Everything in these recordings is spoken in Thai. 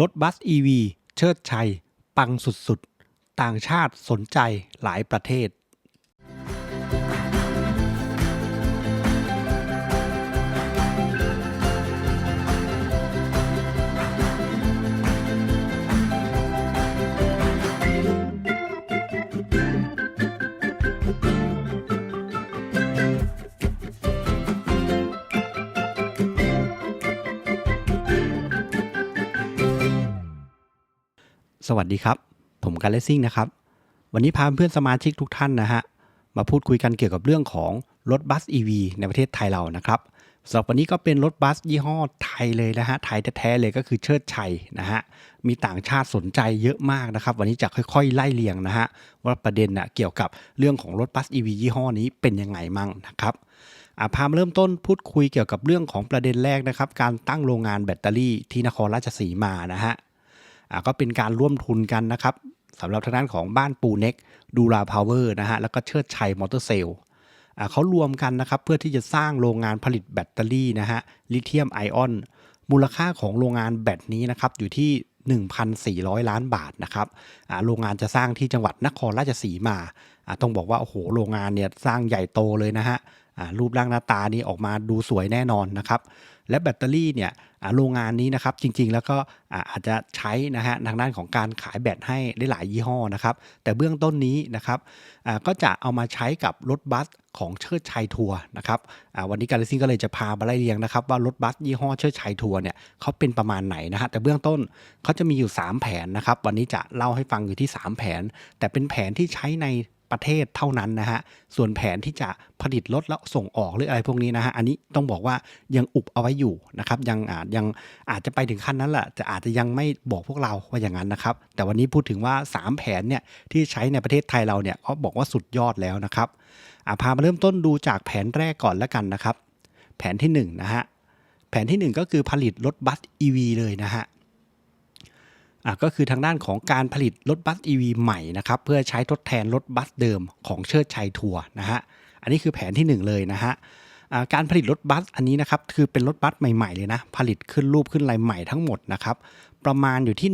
รถบัส EV เชิดชัย ปังสุดๆ ต่างชาติสนใจหลายประเทศ สวัสดีครับ ผมการเลสซิ่งนะครับ วันนี้พาเพื่อนสมาชิกทุกท่านนะฮะ มาพูดคุยกันเกี่ยวกับเรื่องของรถบัส EV ในประเทศไทยเรานะครับสำหรับวันนี้ก็เป็นรถบัสยี่ห้อไทยเลยนะฮะ ไทยแท้ๆเลยก็คือเชิดชัยนะฮะ มีต่างชาติสนใจเยอะมากนะครับ วันนี้จะค่อยๆ ไล่เรียงนะฮะ ว่าประเด็นนะเกี่ยวกับเรื่องของรถบัส EV ยี่ห้อนี้เป็นยังไงมั่งนะครับอาพามเริ่มต้นพูดคุยเกี่ยวกับเรื่องของประเด็นแรกนะครับ การตั้งโรงงานแบตเตอรี่ที่นครราชสีมานะฮะ ก็เป็นการร่วมทุนกันนะครับสำหรับทางด้านของบ้านปูเน็กดูราพาวเวอร์นะฮะแล้วก็เชิดชัยมอเตอร์เซลเขารวมกันนะครับเพื่อที่จะสร้างโรงงานผลิตแบตเตอรี่นะฮะลิเธียมไอออนมูลค่าของโรงงานแบตนี้นะครับอยู่ที่ 1,400 ล้านบาทนะครับโรงงานจะสร้างที่จังหวัดนครราชสีมา ต้องบอกว่าโอ้โหโรงงานเนี่ยสร้างใหญ่โตเลยนะฮะรูปร่างหน้าตานี่ออกมาดูสวยแน่นอนนะครับ และแบตเตอรี่เนี่ย โรงงานนี้นะครับจริงๆ แล้วก็อาจจะใช้นะฮะทางด้านของการขายแบตให้ได้หลายยี่ห้อนะครับ แต่เบื้องต้นนี้นะครับก็จะเอามาใช้กับรถบัสของเชิดชัยทัวร์นะครับวันนี้การลสซิ่งก็เลยจะพามาไล่เรียงนะครับ ว่ารถบัสยี่ห้อเชิดชัยทัวร์เนี่ยเขาเป็นประมาณไหนนะฮะแต่เบื้องต้นเขาจะมีอยู่ 3 แผนนะครับ วันนี้จะเล่าให้ฟังอยู่ที่ 3 แผน แต่เป็นแผนที่ใช้ใน ประเทศเท่านั้นนะฮะ ส่วนแผนที่จะผลิตรถแล้วส่งออกหรืออะไรพวกนี้นะฮะ อันนี้ต้องบอกว่ายังอุบเอาไว้อยู่นะครับ ยังอาจยังอาจจะไปถึงขั้นนั้นแหละแต่อาจจะยังไม่บอกพวกเราว่าอย่างนั้นนะครับ แต่วันนี้พูดถึงว่า 3 แผนเนี่ยที่ใช้ในประเทศไทยเราเนี่ยเขาบอกว่าสุดยอดแล้วนะครับอะพามาเริ่มต้นดูจากแผนแรกก่อนแล้วกันนะครับ แผนที่1นะฮะ แผนทีหนึ่1 ก็คือผลิตรถบัส EV เลยนะฮะ ก็คือทางด้านของการผลิตรถบัส EV ใหม่นะครับเพื่อใช้ทดแทนรถบัสเดิมของเชิดชัยทัวร์นะฮะอันนี้คือแผนที่ 1 เลยนะฮะการผลิตรถบัสอันนี้นะครับคือเป็นรถบัสใหม่ๆเลยนะผลิตขึ้นรูปขึ้นลายใหม่ทั้งหมดนะครับประมาณอยู่ที่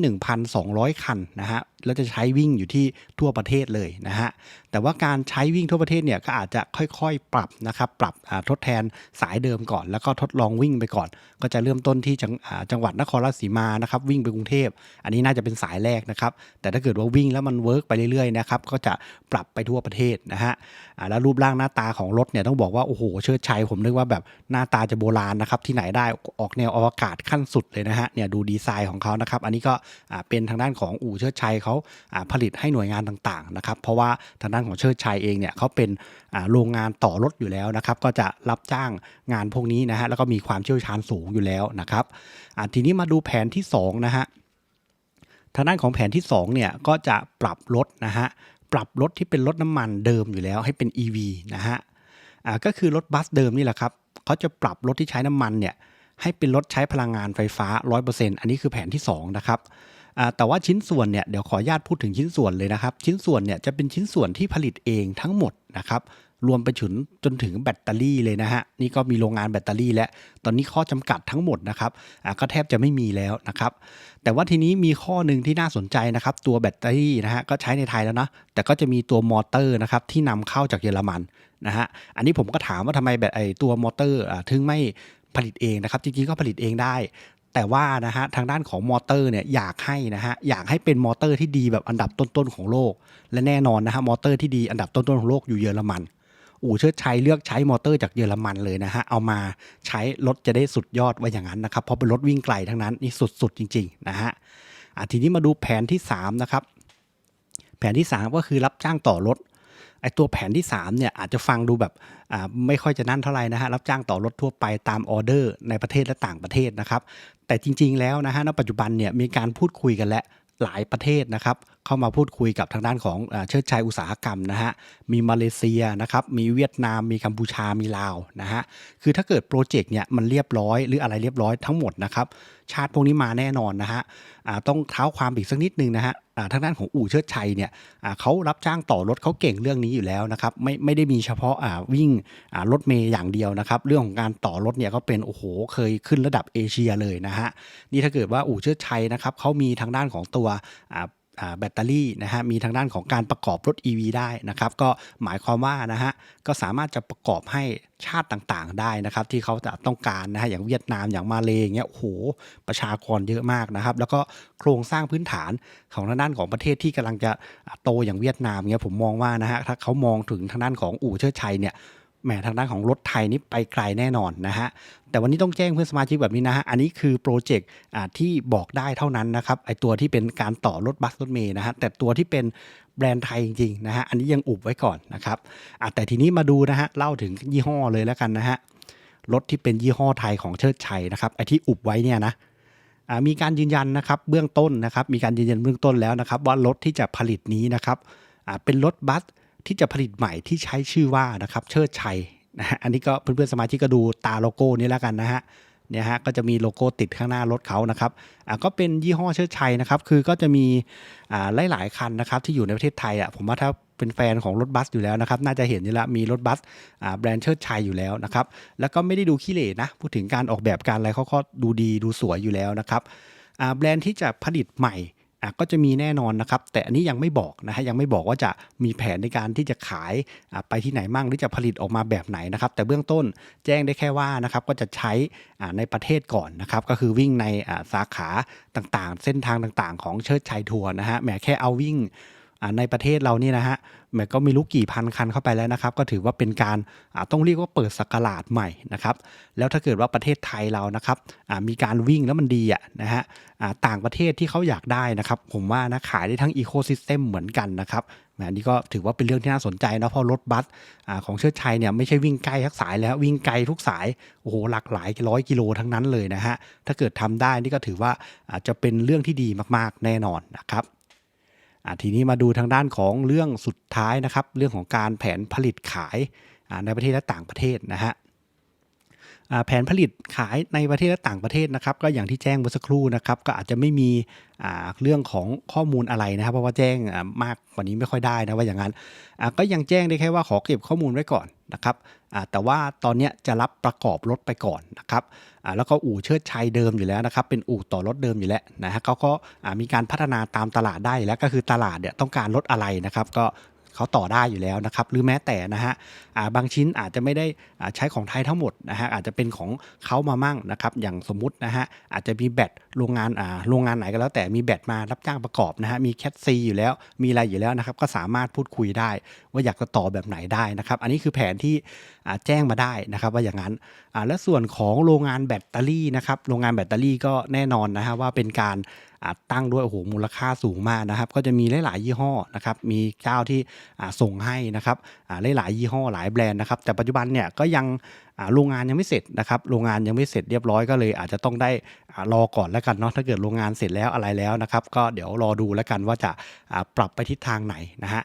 1,200 คันนะฮะ แล้วจะใช้วิ่งอยู่ที่ทั่วประเทศเลยนะฮะแต่ว่าการใช้วิ่งทั่วประเทศเนี่ยก็อาจจะค่อยๆปรับนะครับปรับทดแทนสายเดิมก่อน แล้วก็ทดลองวิ่งไปก่อน ก็จะเริ่มต้นที่จังจงหวัดนครราชสีมานะครับวิ่งไปกรุงเทพ อันนี้น่าจะเป็นสายแรกนะครับแต่ถ้าเกิดว่าวิ่งแล้วมันเวิร์กไปเรื่อยๆนะครับก็จะปรับไปทั่วประเทศนะฮะแล้วรูปร่างหน้าตาของรถเนี่ยต้องบอกว่าโอ้โหเชิดชัยผมนึกว่าแบบหน้าตาจะโบราณนะครับที่ไหนได้ออกแนวอวกาศขั้นสุดเลยนะฮะเนี่ยดูดีไซน์ของเขานะครับอันนี้ก็เป็นทางด้านของอู่เชิดชัยเขาาผลิตให้หน่วยงานต่างๆนะครับเพราะว่าทางด้านของเชิดชัยเองเนี่ยเขาเป็นโรงงานต่อรถอยู่แล้วนะครับก็จะรับจ้างงานพวกนี้นะฮะแล้วก็มีความเชี่ยวชาญสูงอยู่แล้วนะครับทีนี้มาดูแผนที่สองนะฮะทางด้านของแผนที่2เนี่ยก็จะปรับรถนะฮะปรับรถที่เป็นรถน้ำมันเดิมอยู่แล้วให้เป็น EV นะฮะก็คือรถบัสเดิมนี่แหละครับเขาจะปรับรถที่ใช้น้ำมันเนี่ยให้เป็นรถใช้พลังงานไฟฟ้า 100%อันนี้คือแผนที่2นะครับ แต่ว่าชิ้นส่วนเนี่ยเดี๋ยวขออนุญาตพูดถึงชิ้นส่วนเลยนะครับ ชิ้นส่วนเนี่ยจะเป็นชิ้นส่วนที่ผลิตเองทั้งหมดนะครับรวมไปถึงจนถึงแบตเตอรี่เลยนะฮะนี่ก็มีโรงงานแบตเตอรี่แล้วตอนนี้ข้อจำกัดทั้งหมดนะครับก็แทบจะไม่มีแล้วนะครับ แต่ว่าทีนี้มีข้อหนึ่งที่น่าสนใจนะครับ ตัวแบตเตอรี่นะฮะก็ใช้ในไทยแล้วนะแต่ก็จะมีตัวมอเตอร์นะครับที่นำเข้าจากเยอรมันนะฮะอันนี้ผมก็ถามว่าทำไมแบตไอตัวมอเตอร์ถึงไม่ผลิตเองนะครับจริงๆก็ผลิตเองได้ แต่ว่านะฮะทางด้านของมอเตอร์เนี่ยอยากให้นะฮะอยากให้เป็นมอเตอร์ที่ดีแบบอันดับต้นๆของโลก และแน่นอนนะฮะมอเตอร์ที่ดีอันดับต้นๆของโลกอยู่เยอรมันอู่เชิดชัยเลือกใช้มอเตอร์จากเยอรมันเลยนะฮะ เอามาใช้รถจะได้สุดยอดว่าอย่างนั้นนะครับ เพราะเป็นรถวิ่งไกลทั้งนั้น นี่สุดๆ จริง ๆ นะฮะอะทีนี้มาดูแผนที่ 3 นะครับ แผนที่ 3 ก็คือรับจ้างต่อรถ ไอตัวแผนที่3เนี่ยอาจจะฟังดูแบบไม่ค่อยจะนั่นเท่าไหร่นะฮะรับจ้างต่อรถทั่วไปตามออเดอร์ในประเทศและต่างประเทศนะครับแต่จริง ๆ แล้วนะฮะณปัจจุบันเนี่ยมีการพูดคุยกันและหลายประเทศนะครับ เข้ามาพูดคุยกับทางด้านของเชิดชัยอุตสาหกรรมนะฮะ มีมาเลเซียนะครับ มีเวียดนาม มีกัมพูชา มีลาวนะฮะ คือถ้าเกิดโปรเจกต์เนี่ยมันเรียบร้อยหรืออะไรเรียบร้อยทั้งหมดนะครับ ชาติพวกนี้มาแน่นอนนะฮะต้องเท้าความอีกสักนิดนึงนะฮะทางด้านของอู่เชิดชัยเนี่ยเขารับจ้างต่อรถเขาเก่งเรื่องนี้อยู่แล้วนะครับไม่ไม่ได้มีเฉพาะวิ่งรถเมย์อย่างเดียวนะครับ เรื่องของการต่อรถเนี่ยเขาเป็นโอ้โหเคยขึ้นระดับเอเชียเลยนะฮะนี่ถ้าเกิดว่าอู่เชิดชัยนะครับเขามีทางด้านของตัว แบตเตอรี่นะฮะมีทางด้านของการประกอบรถ EV ได้นะครับ ก็หมายความว่านะฮะก็สามารถจะประกอบให้ชาติต่างๆ ได้นะครับ ที่เขาจะต้องการนะฮะอย่างเวียดนามอย่างมาเลงเงี้ยโอ้โหประชากรเยอะมากนะครับ แล้วก็โครงสร้างพื้นฐานของทางด้านของประเทศที่กำลังจะโตอย่างเวียดนามเงี้ยผมมองว่านะฮะถ้าเขามองถึงทางด้านของอู่เชิดชัยเนี่ย แหมทางด้านของรถไทยนี่ไปไกลแน่นอนนะฮะแต่วันนี้ต้องแจ้งเพื่อนสมาชิกแบบนี้นะฮะ อันนี้คือโปรเจกต์ที่บอกได้เท่านั้นนะครับ ไอตัวที่เป็นการต่อรถบัสรถเมย์นะฮะ แต่ตัวที่เป็นแบรนด์ไทยจริงๆนะฮะ อันนี้ยังอุบไว้ก่อนนะครับแต่ทีนี้มาดูนะฮะ เล่าถึงยี่ห้อเลยแล้วกันนะฮะ รถที่เป็นยี่ห้อไทยของเชิดชัยนะครับ ไอที่อุบไว้เนี่ยนะมีการยืนยันนะครับเบื้องต้นนะครับ มีการยืนยันเบื้องต้นแล้วนะครับ ว่ารถที่จะผลิตนี้นะครับเป็นรถบัส ที่จะผลิตใหม่ที่ใช้ชื่อว่านะครับเชิดชัยนะฮะอันนี้ก็เพื่อนๆสมาชิกก็ดูตาโลโก้นี้แล้วกันนะฮะเนี่ยฮะก็จะมีโลโก้ติดข้างหน้ารถเขานะครับอ่าก็เป็นยี่ห้อเชิดชัยนะครับคือก็จะมีอ่าหลายๆคันนะครับที่อยู่ในประเทศไทยอะผมว่าถ้าเป็นแฟนของรถบัสอยู่แล้วนะครับ น่าจะเห็นอยู่แล้วมีรถบัสอ่าแบรนด์เชิดชัยอยู่แล้วนะครับ แล้วก็ไม่ได้ดูขี้เหร่นะ พูดถึงการออกแบบการอะไรเขาก็ดูดีดูสวยอยู่แล้วนะครับอ่าแบรนด์ที่จะผลิตใหม่ อะก็จะมีแน่นอนนะครับ แต่อันนี้ยังไม่บอกนะฮะยังไม่บอกว่าจะมีแผนในการที่จะขายไปที่ไหนมั่งหรือจะผลิตออกมาแบบไหนนะครับ แต่เบื้องต้นแจ้งได้แค่ว่านะครับก็จะใช้ในประเทศก่อนนะครับ ก็คือวิ่งในสาขาต่างๆ เส้นทางต่างๆ ของเชิดชัยทัวร์นะฮะแหมแค่เอาวิ่ง ในประเทศเรานี่นะฮะแหมก็ม่รู้กี่พันคันเข้าไปแล้วนะครับ ก็ถือว่าเป็นการต้องเรียกว่าเปิดสกราชใหม่นะครับแล้วถ้าเกิดว่าประเทศไทยเรานะครับมีการวิ่งแล้วมันดีอะนะฮะต่างประเทศที่เขาอยากได้นะครับ ผมว่านะขายได้ทั้งอีโคซิสเต็มเหมือนกันนะครับแหมอันนี้ก็ถือว่าเป็นเรื่องที่น่าสนใจนะเพราะรถบัสอของเชิดชัยเนี่ยไม่ใช่วิ่งใกลทักสายแล้ววิ่งไกลทุกสายโอ้โหหลากหลายร้อยกิโลทั้งนั้นเลยนะฮะถ้าเกิดทำได้นี่ก็ถือว่าอาจจะเป็นเรื่องที่ดีมากๆแน่นอนนะครับ ทีนี้มาดูทางด้านของเรื่องสุดท้ายนะครับ เรื่องของการแผนผลิตขายในประเทศและต่างประเทศนะฮะ แผนผลิตขายในประเทศและต่างประเทศนะครับ ก็อย่างที่แจ้งเมื่อสักครู่นะครับ ก็อาจจะไม่มีเรื่องของข้อมูลอะไรนะครับ เพราะว่าแจ้งมากกว่านี้ไม่ค่อยได้นะว่าอย่างนั้นก็ยังแจ้งได้แค่ว่าขอเก็บข้อมูลไว้ก่อนนะครับแต่ว่าตอนนี้จะรับประกอบรถไปก่อนนะครับแล้วก็อู่เชิดชัยเดิมอยู่แล้วนะครับ เป็นอู่ต่อรถเดิมอยู่แล้วนะฮะเขาก็มีการพัฒนาตามตลาดได้แล้วก็คือตลาดเนี่ยต้องการรถอะไรนะครับ ก็ เขาต่อได้อยู่แล้วนะครับหรือแม้แต่นะฮะบางชิ้นอาจจะไม่ได้ใช้ของไทยทั้งหมดนะฮะอาจจะเป็นของเขามามั่งนะครับอย่างสมมุตินะฮะอาจจะมีแบตโรงงานอ่าโรงงานไหนก็แล้ว แต่มีแบตมารับจ้างประกอบนะฮะมีแคทซีอยู่แล้วมีอะไรอยู่แล้วนะครับก็สามารถพูดคุยได้ ว่าอยากจะต่อแบบไหนได้นะครับอันนี้คือแผนที่แจ้งมาได้นะครับว่าอย่างนั้นอ่าและส่วนของโรงงานแบตเตอรี่นะครับโรงงานแบตเตอรี่ก็แน่นอนนะฮะว่าเป็นการ ตั้งด้วยโอ้โหมูลค่าสูงมากนะครับ ก็จะมีหลายๆยี่ห้อนะครับมีเจ้าที่ส่งให้นะครับอ่าหลายๆยี่ห้อหลายแบรนด์นะครับแต่ปัจจุบันเนี่ยก็ยัง โรงงานยังไม่เสร็จนะครับโรงงานยังไม่เสร็จเรียบร้อยก็เลย อาจจะต้องได้รอก่อนแล้วกันเนาะถ้าเกิดโรงงานเสร็จแล้วอะไรแล้วนะครับ ก็เดี๋ยวรอดูแล้วกันว่าจะปรับไปทิศทางไหนนะฮะ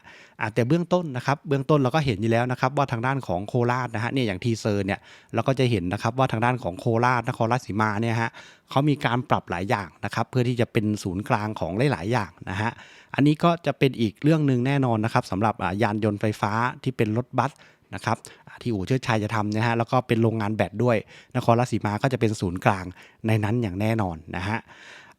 แต่เบื้องต้นนะครับเบื้องต้นเราก็เห็นอยู่แล้วนะครับว่าทางด้านของโคราชนะฮะเนี่ยอย่างทีเซอร์เนี่ยเราก็จะเห็นนะครับว่าทางด้านของโคราชนครราชสีมาเนี่ยฮะเขามีการปรับหลายอย่างนะครับเพื่อที่จะเป็นศูนย์กลางของหลาย ๆ อย่างนะฮะอันนี้ก็จะเป็นอีกเรื่องหนึ่งแน่นอนนะครับสำหรับยานยนต์ไฟฟ้าที่เป็นรถบัส นะครับที่อู่เชิดชัยจะทำนะฮะแล้วก็เป็นโรงงานแบตด้วยนครราชสีมาก็จะเป็นศูนย์กลางในนั้นอย่างแน่นอนนะฮะ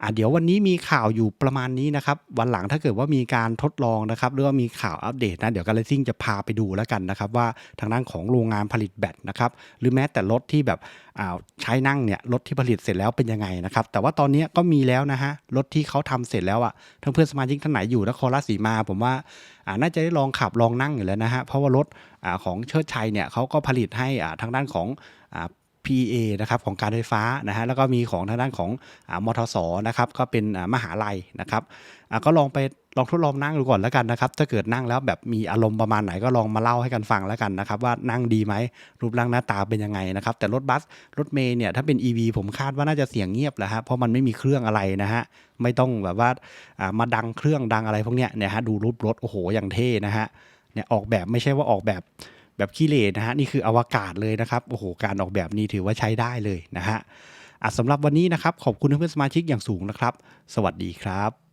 อะเดี๋ยววันนี้มีข่าวอยู่ประมาณนี้นะครับ วันหลังถ้าเกิดว่ามีการทดลองนะครับ หรือว่ามีข่าวอัปเดตนะเดี๋ยวการเลซิ่งจะพาไปดูแล้วกันนะครับ ว่าทางด้านของโรงงานผลิตแบตนะครับหรือแม้แต่รถที่แบบอ่าใช้นั่งเนี่ยรถที่ผลิตเสร็จแล้วเป็นยังไงนะครับ แต่ว่าตอนนี้ก็มีแล้วนะฮะรถที่เขาทำเสร็จแล้วอะทั้งเพื่อนสมาชิกท่านไหนอยู่นครราชสีมา ผมว่าอ่าน่าจะได้ลองขับลองนั่งอยู่แล้วนะฮะเพราะว่ารถอ่าของเชิดชัยเนี่ยเขาก็ผลิตให้อ่าทางด้านของ อ่า PA นะครับของการไฟฟ้านะฮะแล้วก็มีของทางด้านของอมทสนะครับก็เป็นมหาลัยนะครับก็ลองไปลองทดลองนั่งดูก่อนแล้วกันนะครับ ถ้าเกิดนั่งแล้วแบบมีอารมณ์ประมาณไหนก็ลองมาเล่าให้กันฟังแล้วกันนะครับ ว่านั่งดีไหมรูปร่างหน้าตาเป็นยังไงนะครับ แต่รถบัสรถเมย์เนี่ยถ้าเป็น EV ผมคาดว่าน่าจะเสียงเงียบแหละฮะเพราะมันไม่มีเครื่องอะไรนะฮะไม่ต้องแบบว่าอ่ามาดังเครื่องดังอะไรพวกเนี้ยเนี่ยฮะดูรูปรถโอ้โหอย่างเท่นะฮะเนี่ยออกแบบไม่ใช่ว่าออกแบบ แบบขี้เหร่นะฮะนี่คืออวกาศเลยนะครับโอ้โหการออกแบบนี้ถือว่าใช้ได้เลยนะฮะสำหรับวันนี้นะครับขอบคุณเพื่อนสมาชิกอย่างสูงนะครับ สวัสดีครับ